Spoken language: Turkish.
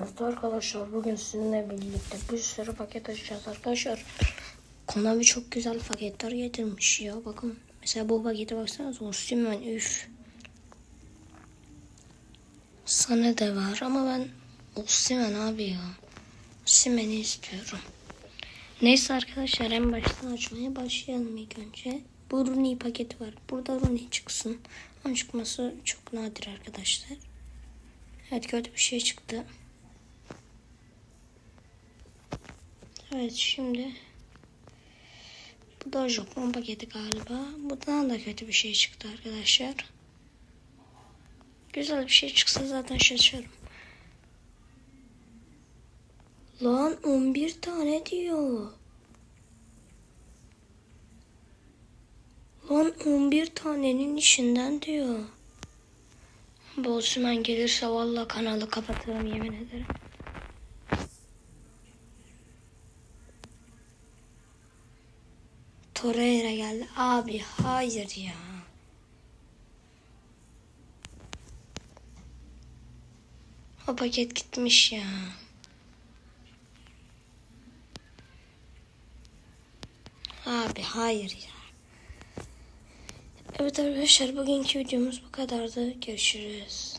Evet arkadaşlar bugün sizinle birlikte bir sürü paket açacağız arkadaşlar. Konami çok güzel paketler getirmiş ya bakın. Mesela bu pakete baksanız Osimhen üf. Sana da var ama ben Osimhen abi ya. Osimhen'i istiyorum. Neyse arkadaşlar en baştan açmaya başlayalım ilk önce. Bu Rooney paketi var. Burada Rooney çıksın. Ama çıkması çok nadir arkadaşlar. Evet kötü bir şey çıktı. Evet şimdi bu da Japon paketi galiba. Buradan da kötü bir şey çıktı arkadaşlar. Güzel bir şey çıksa zaten şaşırırım. Lan 11 tane diyor. Lan 11 tanenin içinden diyor. Bu Osman gelirse valla kanalı kapatırım yemin ederim. Torreira geldi. Abi hayır ya. O paket gitmiş ya. Abi hayır ya. Evet arkadaşlar bugünkü videomuz bu kadardı. Görüşürüz.